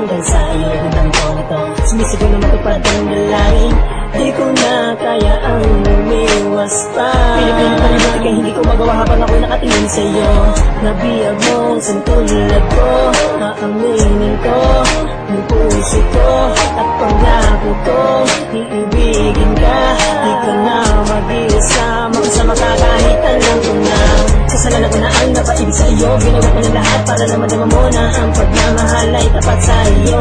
Dahil sa iyo gandang ko na to Sumisigaw na matupad ang dalangin Di ko na kaya ang lumiwas pa. Pinipili pa rin kaya hindi ko magawa habang ako'y nakatingin sa iyo Nabiyag mo sa tulad ko Aaminin ko Ang puso ko At pangako ko. Iibigin ka Di ka na mag-iisa. Makasama ka kahit alam ko na. Kasalanan ko na ang napaibig sa iyo Ginawa ko na lahat para naman naman mo na Ang pagmamahal ay tapat sa iyo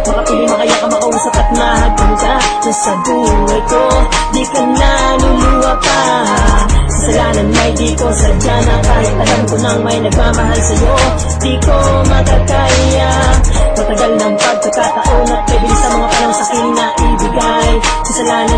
Makapili makaya ka makausap at mahagpan ka Na sa buhay ko. Di ka na luluwa pa Kasalanan may di ko sadya na Kahit alam ko nang may nagmamahal sa'yo. Di ko makakaya Matagal ng pagkakataon At bibilis sa mga panang sa akin na ibigay. Kasalanan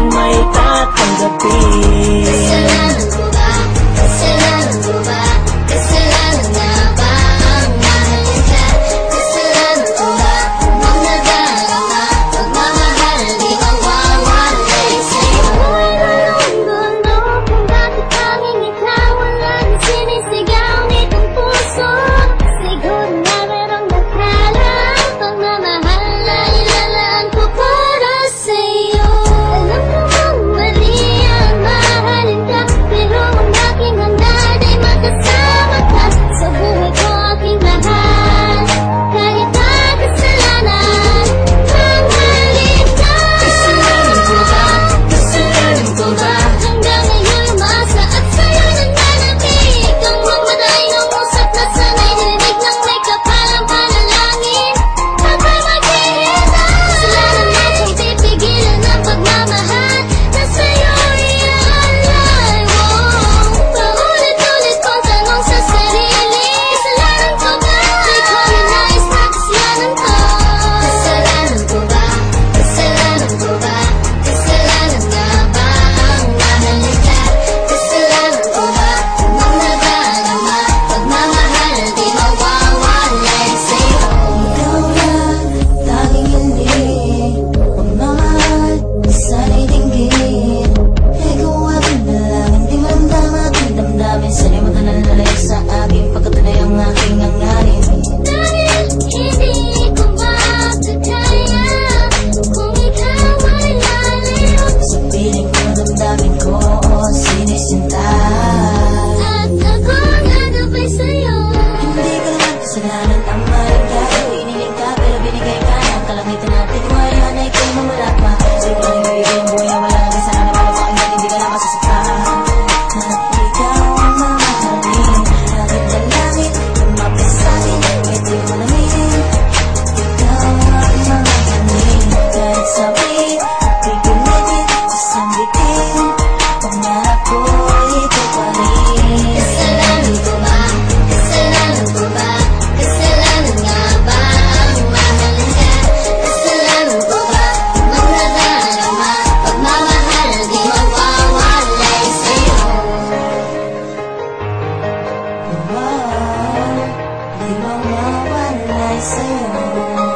Guarana que murapa, se puede vivir muy abajo. mong mơ quanh lại xưa